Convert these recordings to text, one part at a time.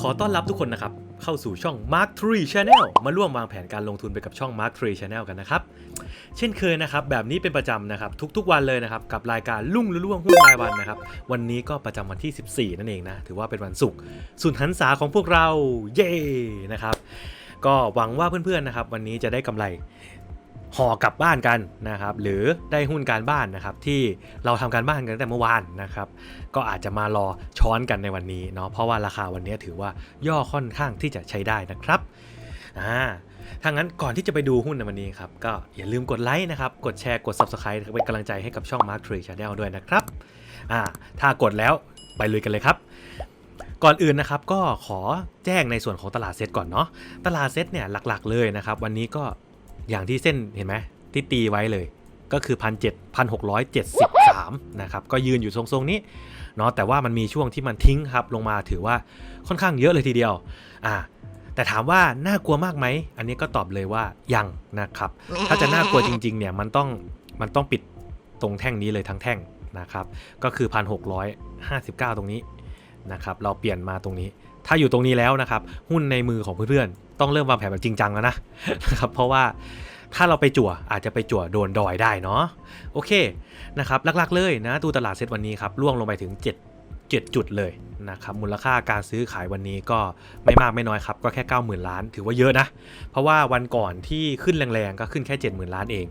ขอต้อนรับทุกคนนะครับ เข้าสู่ช่อง Mark 3 Channel มาร่วมวางแผนการลงทุนไปกับช่อง Mark 3 Channel กันนะครับ เช่นเคยนะครับ แบบนี้เป็นประจำนะครับ ทุกๆวันเลยนะครับ กับรายการลุ่งล่วงหุ้นรายวันนะครับ วันนี้ก็ประจำวันที่ 14 นั่นเองนะ ถือว่าเป็นวันศุกร์สุนหันษาของพวกเราเย้นะครับก็หวังว่าเพื่อนๆนะครับ วันนี้จะได้กำไร ห่อกลับบ้านกันนะครับหรือได้หุ้นการบ้านนะครับที่เราทำการบ้านกันตั้งแต่เมื่อวานนะครับก็อาจจะมารอช้อนกันในวันนี้เนาะเพราะว่าราคาวันนี้ถือว่าย่อค่อนข้างที่จะใช้ได้นะครับอ่าถ้างั้นก่อนที่จะไปดูหุ้นในวันนี้ครับก็อย่าลืมกดไลค์นะครับกดแชร์กด Subscribe เป็นกำลังใจให้กับช่อง Mark Tree Channel ด้วยนะครับอ่าถ้ากดแล้วไปลุยกันเลยครับก่อนอื่นนะครับก็ขอแจ้งในส่วนของตลาดเซตก่อนเนาะตลาดเซตเนี่ยหลักๆเลยนะครับ วันนี้ก็ อย่างที่เส้นเห็นไหมที่ตีไว้เลย ก็คือพันเจ็ดพันหกร้อยเจ็ดสิบสามนะครับก็ยืนอยู่ทรงๆนี้เนาะแต่ว่ามันมีช่วงที่มันทิ้งครับลงมาถือว่าค่อนข้างเยอะเลยทีเดียวอ่าแต่ถามว่าน่ากลัวมากไหม อันนี้ก็ตอบเลยว่ายังนะครับ ถ้าจะน่ากลัวจริงๆเนี่ยมันต้องมันต้องปิดตรงแท่งนี้เลยทั้งแท่งนะครับ ก็คือ 1,659 ตรงนี้นะครับ เราเปลี่ยนมาตรงนี้ ถ้าอยู่ตรงนี้แล้วนะครับ หุ้นในมือของเพื่อนๆต้องเริ่มวางแผนแบบจริงจังแล้วนะนะครับเพราะว่าถ้าเราไปจั่วอาจจะไปจั่วโดนดอยได้เนาะโอเคนะครับหลักๆเลยนะดูตลาดเซตวันนี้ครับล่วงลงไปถึง 7 7 จุดเลยนะครับมูลค่าการซื้อขายวันนี้ก็ไม่มากไม่น้อยครับ ก็แค่ 90,000 ล้าน ถือว่าเยอะนะ เพราะว่าวันก่อนที่ขึ้นแรงๆ ก็ขึ้นแค่ 70,000 ล้านเอง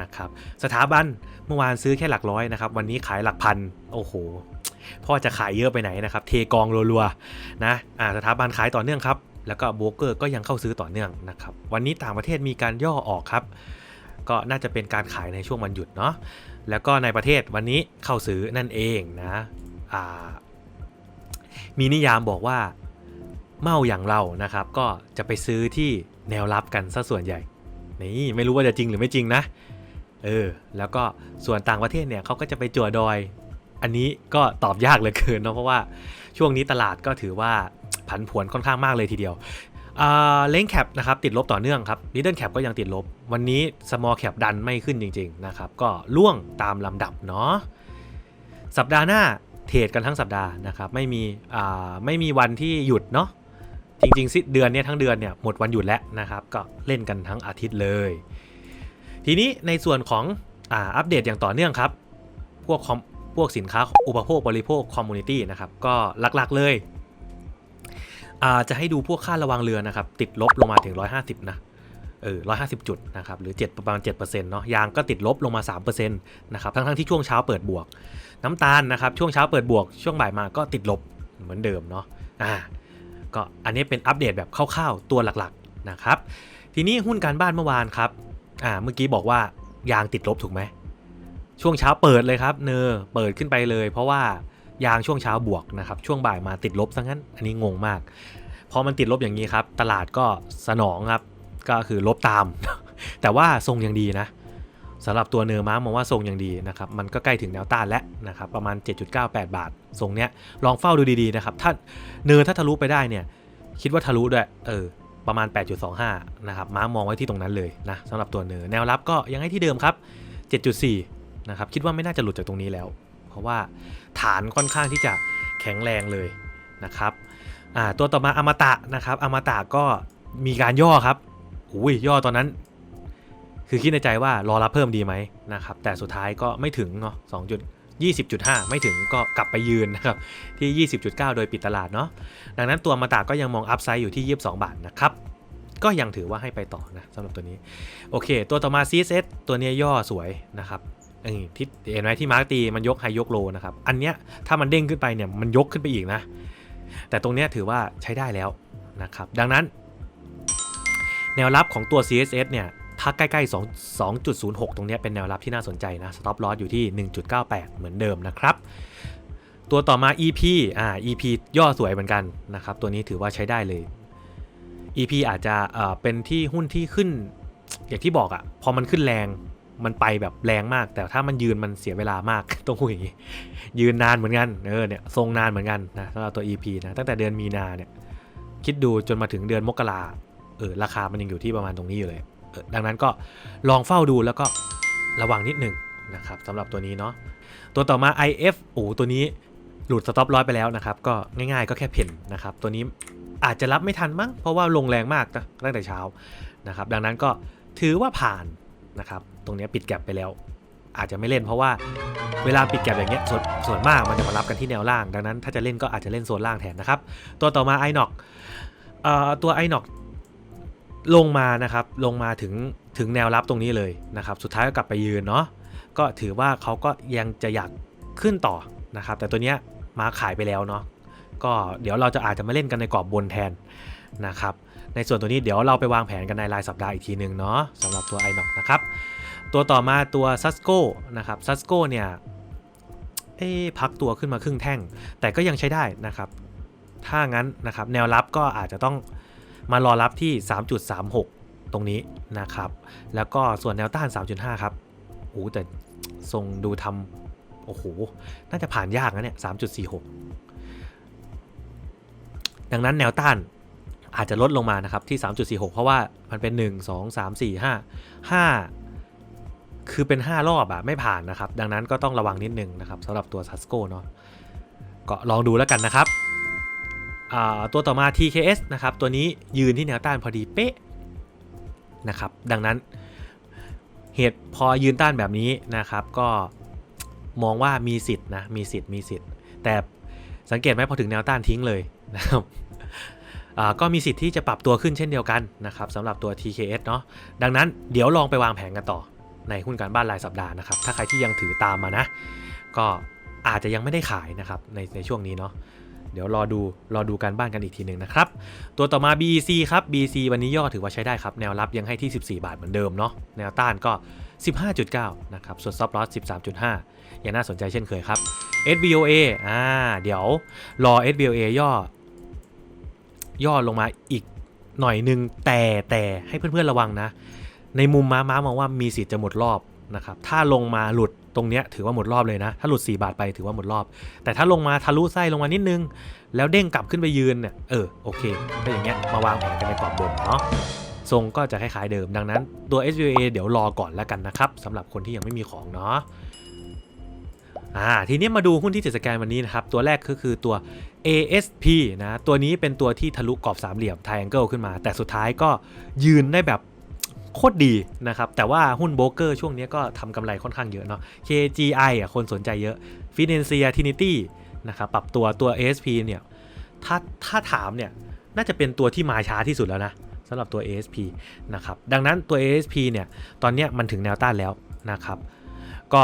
นะครับสถาบันเมื่อวานซื้อแค่หลักร้อยนะครับ วันนี้ขายหลักพัน โอ้โห พ่อจะขายเยอะไปไหนนะครับเทกองรัวๆนะอ่าสถาบันขายต่อเนื่องครับ แล้วก็โบรกเกอร์ก็ยังเข้าซื้อต่อเนื่องนะครับวันนี้ต่างประเทศมีการย่อออกครับก็น่าจะเป็นการขายในช่วงวันหยุดเนาะแล้วก็ในประเทศวันนี้เข้าซื้อนั่นเองนะอ่ามีนิยามบอกว่าเมาอย่างเรานะครับ ก็จะไปซื้อที่แนวรับกันซะส่วนใหญ่นี่ไม่รู้ว่าจะจริงหรือไม่จริงนะเออแล้วก็ส่วนต่างประเทศเนี่ยเขาก็จะไปจั่วดอย อันนี้ก็ตอบยากเหลือเกินเนาะเพราะว่าช่วงนี้ตลาดก็ถือว่าผันผวนค่อนข้างมากเลยทีเดียวเลนแคปนะครับติดลบต่อเนื่องครับ Middle Cap ก็ยังติดลบ วันนี้ Small Cap ดันไม่ขึ้นจริงๆนะครับก็ล่วงตามลำดับเนาะสัปดาห์หน้าเทรดกันทั้งสัปดาห์นะครับไม่มีไม่มีวันที่หยุดเนาะจริงๆสิเดือนเนี้ยทั้งเดือนเนี่ยหมดวันหยุดแล้วนะครับก็เล่นกันทั้งอาทิตย์เลย ทีนี้ในส่วนของอ่าอัปเดตอย่างต่อเนื่องครับ พวกคอม พวกสินค้าอุปโภคบริโภคคอมมูนิตี้นะครับก็หลักๆเลยจะให้ดูพวกค่าระวังเรือนะครับติดลบลงมาถึง 150 นะเออ150 จุดนะครับหรือ 7 ประมาณ7%เนาะยางก็ติดลบลงมา3%นะครับทั้งทั้งๆที่ช่วงเช้าเปิดบวก น้ำตาลนะครับช่วงเช้าเปิดบวก ช่วงบ่ายมาก็ติดลบเหมือนเดิมเนาะอ่าก็อันนี้เป็นอัปเดตแบบคร่าวๆตัวหลักๆนะครับทีนี้หุ้นการบ้านเมื่อวานครับอ่าเมื่อกี้บอกว่ายางติดลบถูกไหม ช่วงเช้าเปิดเลยครับเนอเปิดขึ้นไปเลย เพราะว่ายางช่วงเช้าบวกนะครับช่วงบ่ายมาติดลบซะงั้น อันนี้งงมาก พอมันติดลบอย่างนี้ครับ ตลาดก็สนองครับก็คือลบตาม แต่ว่าทรงยังดีนะสำหรับตัวเนอร์ม้ามองว่าทรงยังดีนะครับ มันก็ใกล้ถึงแนวต้านแล้วนะครับ ประมาณ 7.98 บาท ทรงเนี้ย ลองเฝ้าดูดีๆนะครับ ถ้าเนอร์ถ้าทะลุไปได้เนี่ย คิดว่าทะลุด้วย เออ ประมาณ 8.25 นะครับ ม้ามองไว้ที่ตรงนั้นเลยนะสำหรับตัวเนอร์แนวรับก็ยังให้ที่เดิมครับ 7.4 นะครับคิดว่าไม่น่าจะหลุดจากตรงนี้แล้ว เพราะว่าฐานค่อนข้างที่จะแข็งแรงเลยนะครับตัวต่อมาอมตะนะครับอมตะก็มีการย่อครับอุ้ยย่อตอนนั้น คือคิดในใจว่ารอรับเพิ่มดีไหมนะครับแต่สุดท้ายก็ไม่ถึงเนาะสองจุดยี่สิบจุดห้าไม่ถึงก็กลับไปยืนนะครับที่ 20.9 โดยปิดตลาดเนาะดังนั้นตัวอมตะก็ยังมองอัพไซด์อยู่ที่ 22 บาทนะครับก็ยังถือว่าให้ไปต่อนะสำหรับตัวนี้ โอเค ตัวต่อมา CSS ตัวนี้ย่อสวยนะครับ เออที่เห็นไหมที่มาร์กตีมันยกไฮยกโลนะครับ อันเนี้ยถ้ามันเด้งขึ้นไปเนี่ยมันยกขึ้นไปอีกนะ แต่ตรงเนี้ยถือว่าใช้ได้แล้วนะครับ ดังนั้น แนวรับของตัว CSS เนี่ยถ้าใกล้ๆ 2 2.06 ตรงเนี้ยเป็นแนวรับที่น่าสนใจนะ stop loss อยู่ที่ 1.98 เหมือนเดิมนะครับ ตัวต่อมา EP อ่า EP ย่อสวยเหมือนกันนะครับ ตัวนี้ถือว่าใช้ได้เลย EP อาจจะเอ่อเป็นที่หุ้นที่ขึ้น อย่างที่บอกอะ่ะพอมันขึ้นแรง มันไปแบบแรงมาก แต่ถ้ามันยืนมันเสียเวลามากต้องพูดอย่างนี้ยืนนานเหมือนกันเออเนี่ยทรงนานเหมือนกันนะสำหรับตัว EP นะตั้งแต่เดือนมีนาเนี่ยคิดดูจนมาถึงเดือนมกราเออราคามันยังอยู่ที่ประมาณตรงนี้อยู่เลยเออดังนั้นก็ลองเฝ้าดูแล้วก็ระวังนิดหนึ่งนะครับสำหรับตัวนี้เนาะตัวต่อมา IF โอ้ตัวนี้หลุดสต็อปร้อยไปแล้วนะครับ ก็ง่ายๆ ก็แค่เพ่นนะครับตัวนี้อาจจะรับไม่ทันมั้งเพราะว่าลงแรงมากตั้งแต่เช้านะครับดังนั้นก็ถือว่าผ่าน นะครับตรงนี้ปิดแก็บไปแล้ว อาจจะไม่เล่นเพราะว่าเวลาปิดแก็บอย่างเงี้ยส่วนส่วนมากมันจะมารับกันที่แนวล่าง ดังนั้นถ้าจะเล่นก็อาจจะเล่นโซนล่างแทนนะครับ ตัวต่อมาไอน็อกตัวไอน็อกลงมานะครับลงมาถึงถึงแนวรับตรงนี้เลยนะครับสุดท้ายก็กลับไปยืนเนาะก็ถือว่าเขาก็ยังจะอยากขึ้นต่อนะครับแต่ตัวเนี้ยมาขายไปแล้วเนาะก็เดี๋ยวเราจะอาจจะมาเล่นกันในกรอบบนแทนนะครับ ในส่วนตัวนี้เดี๋ยวเราไปวางแผนกันในรายสัปดาห์อีกทีหนึ่งเนาะสำหรับตัว i n o x นะครับ ตัวต่อมาตัว s u s c o นะครับ s u s c o เนี่ยเอ๊พักตัวขึ้นมาครึ่งแท่ง แต่ก็ยังใช้ได้นะครับ ถ้างั้นนะครับแนวรับก็อาจจะต้องมารอรับที่ 3.36 ตรงนี้นะครับ แล้วก็ส่วนแนวต้าน 3.5 ครับโอ้แต่ทรงดูทำโอ้โห น่าจะผ่านยากนะเนี่ย 3.46 ดังนั้นแนวต้าน อาจจะลดลงมานะครับที่ 3.46 เพราะว่ามันเป็น 1 2 3 4 5 5 คือเป็น 5 รอบอะไม่ผ่านนะครับ ดังนั้นก็ต้องระวังนิดนึงนะครับสำหรับตัวซัสโกเนาะก็ลองดูแล้วกันนะครับ ตัวต่อมา TKS นะครับ ตัวนี้ยืนที่แนวต้านพอดีเป๊ะนะครับ ดังนั้นเหตุพอยืนต้านแบบนี้นะครับก็มองว่ามีสิทธิ์นะมีสิทธิ์มีสิทธิ์ แต่สังเกตไหมพอถึงแนวต้านทิ้งเลยนะครับ ก็มีสิทธิ์ที่จะปรับตัวขึ้นเช่นเดียวกันนะครับสำหรับตัว TKS เนาะดังนั้นเดี๋ยวลองไปวางแผนกันต่อในหุ้นการบ้านรายสัปดาห์นะครับ ถ้าใครที่ยังถือตามมานะ ก็อาจจะยังไม่ได้ขายนะครับในในช่วงนี้เนาะเดี๋ยวรอดูรอดูการบ้านกันอีกทีหนึ่งนะครับ ตัวต่อมา BEC ครับ BEC วันนี้ย่อถือว่าใช้ได้ครับ แนวรับยังให้ที่ 14 บาทเหมือนเดิมเนาะแนวต้านก็ 15.9 นะครับ ส่วน stop loss 13.5 ยังน่าสนใจเช่นเคยครับ SBOA อ่าเดี๋ยวรอ SBOA ย่อ ย่อลงมาอีกหน่อยหนึงแต่แต่ให้เพื่อนๆระวังนะ ในมุมม้าม้ามองว่ามีสิทธิ์จะหมดรอบนะครับถ้าลงมาหลุดตรงเนี้ยถือว่าหมดรอบเลยนะ ถ้าหลุด 4 บาทไปถือว่าหมดรอบ แต่ถ้าลงมาทะลุไส้ลงมานิดนึง แล้วเด้งกลับขึ้นไปยืนเนี่ยเออโอเคถ้าอย่างเงี้ยมาวางแผนกันในกรอบบนเนาะทรงก็จะคล้ายๆเดิมดังนั้นตัว SVA เดี๋ยวรอก่อนแล้วกันนะครับสำหรับคนที่ยังไม่มีของเนาะ อ่าทีนี้มาดูหุ้นที่ติดสแกนวันนี้นะครับตัวแรกก็คือตัว ASP นะตัวนี้เป็นตัวที่ทะลุกรอบสามเหลี่ยม triangle ขึ้นมา แต่สุดท้ายก็ยืนได้แบบโคตรดีนะครับ แต่ว่าหุ้นโบรกเกอร์ช่วงนี้ก็ทำกำไรค่อนข้างเยอะเนาะ KGI อะคนสนใจเยอะ Financia Trinity นะครับปรับตัวตัว ASP เนี่ยถ้าถ้าถามเนี่ยน่าจะเป็นตัวที่มาช้าที่สุดแล้วนะสำหรับตัว ASP นะครับดังนั้นตัว ASP เนี่ยตอนนี้มันถึงแนวต้านแล้วนะครับ ก็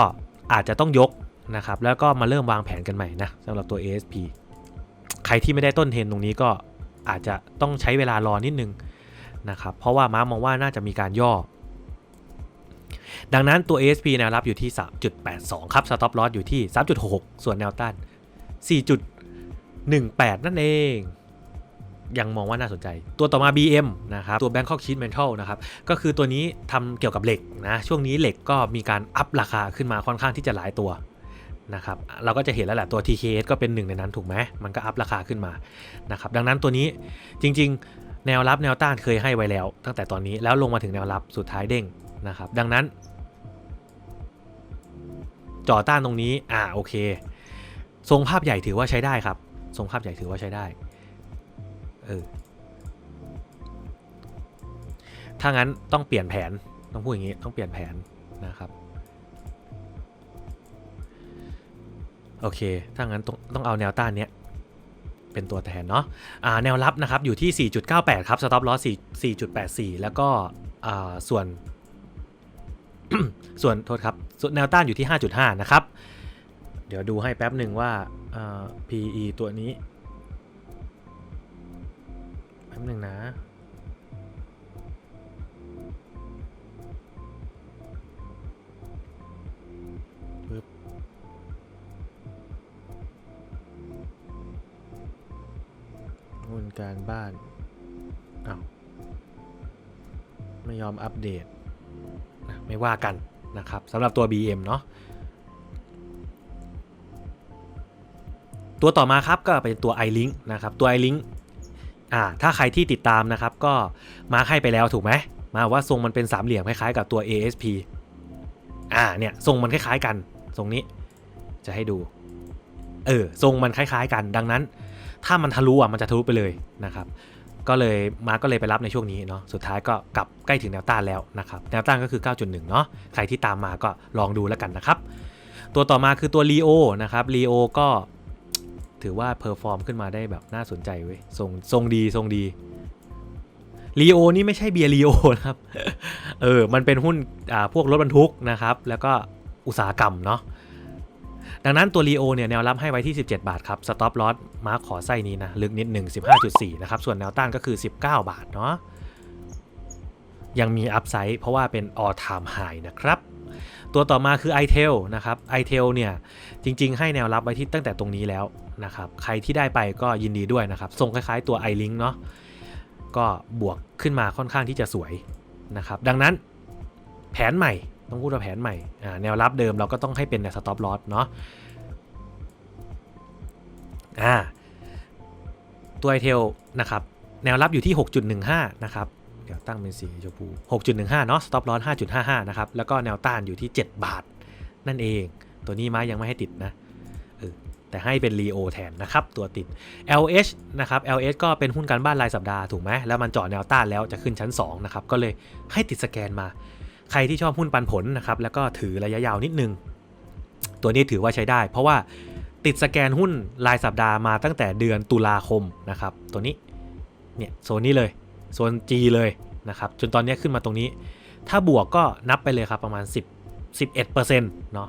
อาจจะต้องยก นะครับ แล้วก็มาเริ่มวางแผนกันใหม่นะสำหรับตัว ASP ใครที่ไม่ได้ต้นเทรนตรงนี้ก็อาจจะต้องใช้เวลารอนิดนึงนะครับ เพราะว่าม้ามองว่าน่าจะมีการย่อ ดังนั้นตัว ASP แนวรับอยู่ที่ 3.82 ครับ Stop Loss อยู่ที่ 3.66 ส่วนแนวต้าน 4.18 นั่นเองยังมองว่าน่าสนใจ ตัวต่อมา BM นะครับ ตัว Bangkok Sheet Metal นะครับ ก็คือตัวนี้ทำเกี่ยวกับเหล็กนะ ช่วงนี้เหล็กก็มีการอัพราคาขึ้นมาค่อนข้างที่จะหลายตัว นะครับเราก็จะเห็นแล้วแหละตัว TKS ก็เป็นหนึ่งในนั้นถูกไหมมันก็อัพราคาขึ้นมานะครับดังนั้นตัวนี้จริง ๆ แนวรับแนวต้านเคยให้ไว้แล้ว ตั้งแต่ตอนนี้แล้วลงมาถึงแนวรับสุดท้ายเด้งนะครับดังนั้นจ่อต้านตรงนี้อ่าโอเค ทรงภาพใหญ่ถือว่าใช้ได้ครับ ทรงภาพใหญ่ถือว่าใช้ได้เออถ้างั้นต้องเปลี่ยนแผนต้องพูดอย่างนี้ต้องเปลี่ยนแผนนะครับ โอเค ถ้างั้นต้องต้องเอาแนวต้านเนี้ยเป็นตัวแทนเนาะอ่าแนวรับนะครับอยู่ที่ 4.98 ครับ stop loss 4 4.84 แล้วก็อ่าส่วน ส่วนโทษครับส่วนแนวต้านอยู่ที่ 5.5 นะครับ เดี๋ยวดูให้แป๊บหนึ่งว่าอ่า PE ตัวนี้ แป๊บหนึ่งนะ หุ้นการบ้านอ้าวไม่ยอมอัปเดตนะไม่ว่ากันนะครับสำหรับตัว BM เนาะตัวต่อมาครับก็เป็นตัว iLink นะครับตัว iLink อ่าถ้าใครที่ติดตามนะครับก็มาให้ไปแล้วถูกไหมมาว่าทรงมันเป็นสามเหลี่ยมคล้ายๆกับตัว ASP อ่าเนี่ยทรงมันคล้ายๆกัน ทรงนี้จะให้ดู เออทรงมันคล้ายๆกันดังนั้น ถ้ามันทะลุอะมันจะทะลุไปเลยนะครับก็เลยมาร์กก็เลยไปรับในช่วงนี้เนาะสุดท้ายก็กลับใกล้ถึงแนวต้านแล้วนะครับแนวต้านก็คือ 9.1 เนาะใครที่ตามมาก็ลองดูแล้วกันนะครับ ตัวต่อมาคือตัว Leo นะครับ Leo ก็ถือว่าเพอร์ฟอร์มขึ้นมาได้แบบน่าสนใจเว้ยทรงทรงดีทรงดี Leo นี่ไม่ใช่เบียร์ Leo นะครับ เออ มันเป็นหุ้นอ่าพวกรถบรรทุกนะครับ แล้วก็อุตสาหกรรมเนาะ ดังนั้นตัว Leo เนี่ยแนวรับให้ไว้ที่ 17 บาทครับสต็อปลอสมาร์คขอไส้นี้นะลึกนิดหนึ่ง15.4 นะครับ ส่วนแนวต้านก็คือ 19 บาทเนาะยังมีอัพไซด์เพราะว่าเป็น all time high นะครับ ตัวต่อมาคือ iTel นะครับ iTel เนี่ยจริง ๆ ให้แนวรับไว้ที่ตั้งแต่ตรงนี้แล้วนะครับใครที่ได้ไปก็ยินดีด้วยนะครับทรงคล้ายๆตัว iLink เนาะก็บวกขึ้นมาค่อนข้างที่จะสวยนะครับดังนั้นแผนใหม่ ต้องพูดว่าแผนใหม่แนวรับเดิมเราก็ต้องให้เป็นแนวสต็อปลอสเนาะอ่าตัวไอเทลนะครับแนวรับอยู่ที่ 6.15 นะครับ เดี๋ยวตั้งเป็นสีชมพู 6.15 เนาะสต็อปลอส5.55 นะครับ แล้วก็แนวต้านอยู่ที่ 7 บาท นั่นเอง ตัวนี้มายังไม่ให้ติดนะแต่ให้เป็น Leo แทนนะครับ ตัวติด LH นะครับ LH ก็เป็นหุ้นการบ้านรายสัปดาห์ถูกไหมแล้วมันเจาะแนวต้านแล้วจะขึ้นชั้น 2 นะครับ ก็เลยให้ติดสแกนมา ใครที่ชอบหุ้นปันผลนะครับแล้วก็ถือระยะยาวนิดนึง ตัวนี้ถือว่าใช้ได้ เพราะว่าติดสแกนหุ้นรายสัปดาห์มาตั้งแต่เดือนตุลาคมนะครับ ตัวนี้เนี่ยโซนนี้เลยโซน G เลยนะครับจนตอนนี้ขึ้นมาตรงนี้ ถ้าบวกก็นับไปเลยครับประมาณ 10 11%เนาะ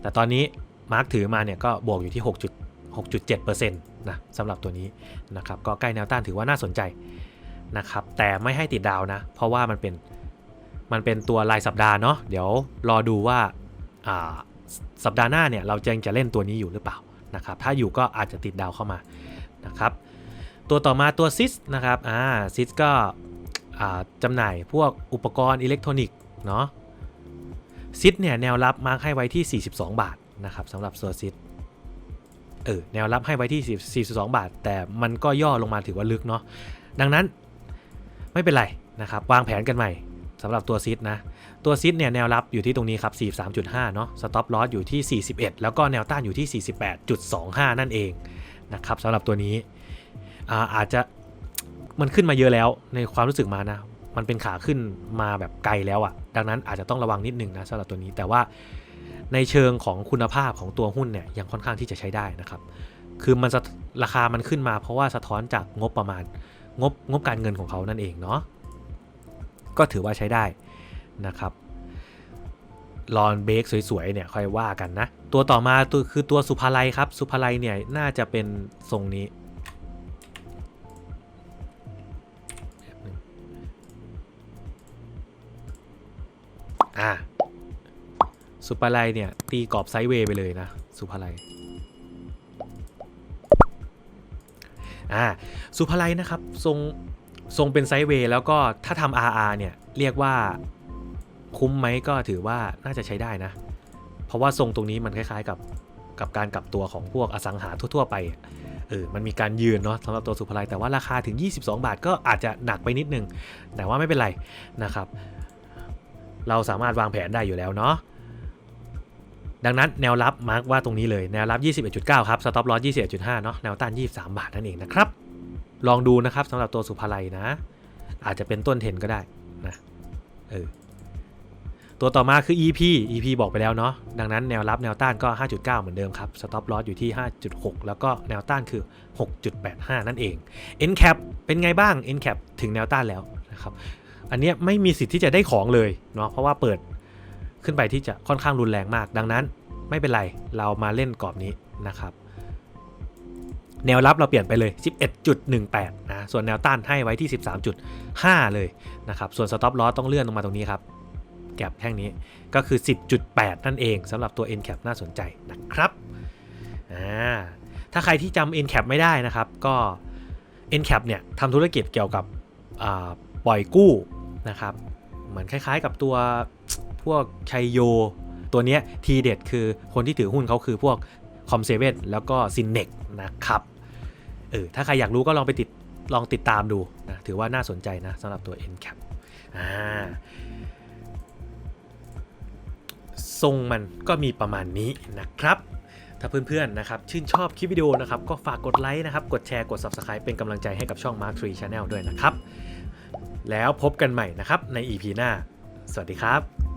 แต่ตอนนี้มาร์กถือมาเนี่ยก็บวกอยู่ที่ 6 6.7%นะสำหรับตัวนี้นะครับก็ใกล้แนวต้านถือว่าน่าสนใจนะครับแต่ไม่ให้ติดดาวนะ เพราะว่ามันเป็น มันเป็นตัวรายสัปดาห์เนาะเดี๋ยวรอดูว่าสัปดาห์หน้าเนี่ยเราจะยังจะเล่นตัวนี้อยู่หรือเปล่านะครับถ้าอยู่ก็อาจจะติดดาวเข้ามานะครับตัวต่อมาตัวซิสนะครับอ่าซิสก็จำหน่ายพวกอุปกรณ์อิเล็กทรอนิกส์เนาะซิดเนี่ยแนวรับมาร์คให้ไว้ที่ 42 บาทนะครับสำหรับโซซิดเออแนวรับให้ไว้ที่ 42 บาท แต่มันก็ย่อลงมาถือว่าลึกเนาะดังนั้นไม่เป็นไรนะครับ วางแผนกันใหม่ สำหรับตัวซิดนะ ตัวซิดเนี่ยแนวรับอยู่ที่ตรงนี้ครับ 43.5 เนาะสต็อปลอสอยู่ที่ 41 แล้วก็แนวต้านอยู่ที่ 48.25 นั่นเองนะครับสำหรับตัวนี้อาอาจจะมันขึ้นมาเยอะแล้วในความรู้สึกมานะ มันเป็นขาขึ้นมาแบบไกลแล้วอะ่ะ ดังนั้นอาจจะต้องระวังนิดนึงนะสำหรับตัวนี้แต่ว่าในเชิงของคุณภาพของตัวหุ้นเนี่ยยังค่อนข้างที่จะใช้ได้นะครับ คือมันราคามันขึ้นมาเพราะว่าสะท้อนจากงบประมาณงบงบการเงินของเขานั่นเองเนาะ ก็ถือว่าใช้ได้นะครับรอนเบรกสวยๆเนี่ยค่อยว่ากันนะ ตัวต่อมาตัวคือตัวสุภาลัยครับ สุภาลัยเนี่ยน่าจะเป็นทรงนี้ อ่าสุภาลัยเนี่ย ตีกรอบไซด์เวย์ไปเลยนะ สุภาลัยอ่าสุภาลัยนะครับ ทรง ทรงเป็นไซด์เวย์แล้วก็ถ้าทำ RR เนี่ยเรียกว่าคุ้มไหมก็ถือว่าน่าจะใช้ได้นะ เพราะว่าทรงตรงนี้มันคล้ายๆกับกับการกลับตัวของพวกอสังหาทั่ว ๆ ไปเออมันมีการยืนเนาะสำหรับตัวสุภาลัยแต่ว่าราคาถึง 22 บาทก็อาจจะหนักไปนิดนึง แต่ว่าไม่เป็นไรนะครับ เราสามารถวางแผนได้อยู่แล้วเนาะดังนั้นแนวรับมาร์กว่าตรงนี้เลย แนวรับ 21.9 ครับ สต็อปลอส21.5 เนาะแนวต้าน 23 บาทนั่นเองนะครับ ลองดูนะครับสำหรับตัวสุภาลัยนะ อาจจะเป็นต้นเทนก็ได้นะเออตัวต่อมาคือ EP EP บอกไปแล้วเนาะดังนั้นแนวรับแนวต้านก็ 5.9 เหมือนเดิมครับสต็อปลอสอยู่ที่ 5.6 แล้วก็แนวต้านคือ 6.85 นั่นเอง NCAP เป็นไงบ้าง NCAP ถึงแนวต้านแล้วนะครับอันเนี้ยไม่มีสิทธิ์ที่จะได้ของเลยเนาะเพราะว่าเปิดขึ้นไปที่จะค่อนข้างรุนแรงมาก ดังนั้นไม่เป็นไรเรามาเล่นกรอบนี้นะครับ แนวรับเราเปลี่ยนไปเลย 11.18 นะ ส่วนแนวต้านให้ไว้ที่ 13.5 เลยนะครับ ส่วนสต็อปลอสต้องเลื่อนลงมาตรงนี้ครับ แก็บแท่งนี้ก็คือ 10.8 นั่นเองสำหรับตัว NCAP น่าสนใจนะครับ อ่า ถ้าใครที่จำ NCAP ไม่ได้นะครับ ก็ NCAP เนี่ยทำธุรกิจเกี่ยวกับปล่อยกู้นะครับเหมือนคล้ายๆกับตัวพวกชัยโย ตัวเนี้ยทีเด็ดคือคนที่ถือหุ้นเขาคือพวกคอมเซเว่นแล้วก็ซินเนกนะครับ เออถ้าใครอยากรู้ก็ลองไปติดลองติดตามดูนะถือว่าน่าสนใจนะสำหรับตัว NCAP อ่าทรงมันก็มีประมาณนี้นะครับ ถ้าเพื่อนๆนะครับชื่นชอบคลิปวิดีโอนะครับก็ฝากกดไลค์นะครับกดแชร์กด Subscribe เป็นกำลังใจให้กับช่อง Mark 3 Channel ด้วยนะครับ แล้วพบกันใหม่นะครับใน EP หน้า สวัสดีครับ